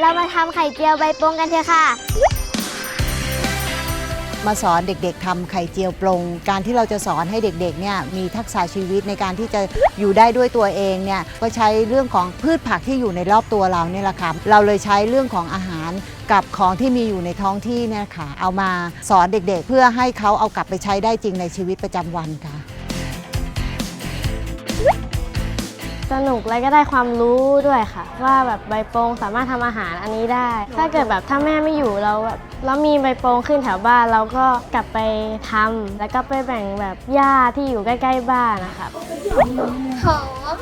เรามาทำไข่เจียวใบปงกันเถอะค่ะ มาสอนเด็กๆทำไข่เจียวปลงการที่เราจะสอนให้เด็กๆเนี่ยมีทักษะชีวิตในการที่จะอยู่ได้ด้วยตัวเองเนี่ยก็ใช้เรื่องของพืชผักที่อยู่ในรอบตัวเราเนี่ยแหละค่ะเราเลยใช้เรื่องของอาหารกับของที่มีอยู่ในท้องที่เนี่ยค่ะเอามาสอนเด็กๆ เพื่อให้เขาเอากลับไปใช้ได้จริงในชีวิตประจำวันค่ะ สนุกและก็ได้ความรู้ด้วยค่ะ ว่าแบบใบโปงสามารถทำอาหารอันนี้ได้ ถ้าเกิดแบบถ้าแม่ไม่อยู่เราแบบแล้วมีใบโปงขึ้นแถวบ้านเราก็กลับไปทำแล้วก็ไปแบ่งแบบญาติที่อยู่ใกล้ ๆ บ้านนะคะหอม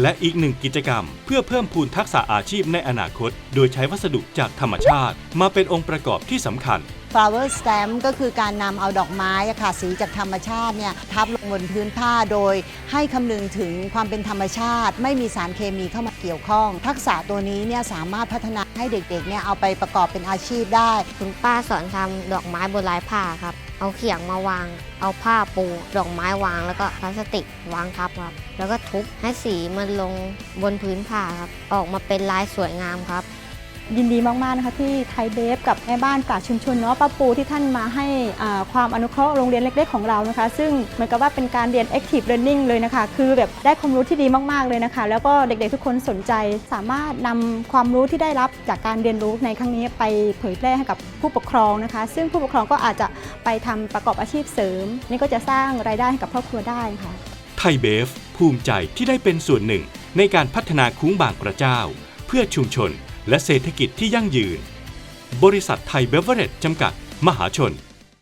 และอีกหนึ่งกิจกรรม เพื่อเพิ่มพูนทักษะอาชีพในอนาคต โดยใช้วัสดุจากธรรมชาติ มาเป็นองค์ประกอบที่สำคัญ flower stamp ก็คือการนำเอาดอกไม้อะค่ะสีจากธรรมชาติเนี่ยทับลงบนพื้นผ้าโดย ให้คำนึงถึงความเป็นธรรมชาติ ไม่มีสารเคมีเข้ามาเกี่ยวข้อง ทักษะตัวนี้เนี่ยสามารถพัฒนาให้เด็กๆเนี่ยเอาไปประกอบเป็นอาชีพได้ คุณป้าสอนทำดอกไม้บนลายผ้าครับ เอาเขียงมาวาง เอาผ้าปู ดอกไม้วางแล้วก็พลาสติกวางทับครับ แล้วก็ทุบให้สีมันลงบนพื้นผ้าครับ ออกมาเป็นลายสวยงามครับ ยินดีมาก ๆ นะคะที่ไทยเบฟกับแม่บ้านปราชุมชนเนาะป้าปูที่ท่านมาให้ความอนุเคราะห์โรงเรียนเล็ก ๆ ของเรานะคะ ซึ่งเหมือนกับว่าเป็นการเรียน active learning เลยนะคะ คือแบบได้ความรู้ที่ดีมาก ๆ เลยนะคะ แล้วก็เด็ก ๆ ทุกคนสนใจสามารถนำความรู้ที่ได้รับจากการเรียนรู้ในครั้งนี้ไปเผยแพร่ให้กับผู้ปกครองนะคะ ซึ่งผู้ปกครองก็อาจจะไปทำประกอบอาชีพเสริม นี่ก็จะสร้างรายได้ให้กับครอบครัวได้ค่ะไทยเบฟภูมิใจที่ได้เป็นส่วนหนึ่ง ในการพัฒนาคุ้งบางกระเจ้า เพื่อชุมชน และเศรษฐกิจที่ยั่งยืน บริษัทไทยเบเวอร์เรจจำกัด มหาชน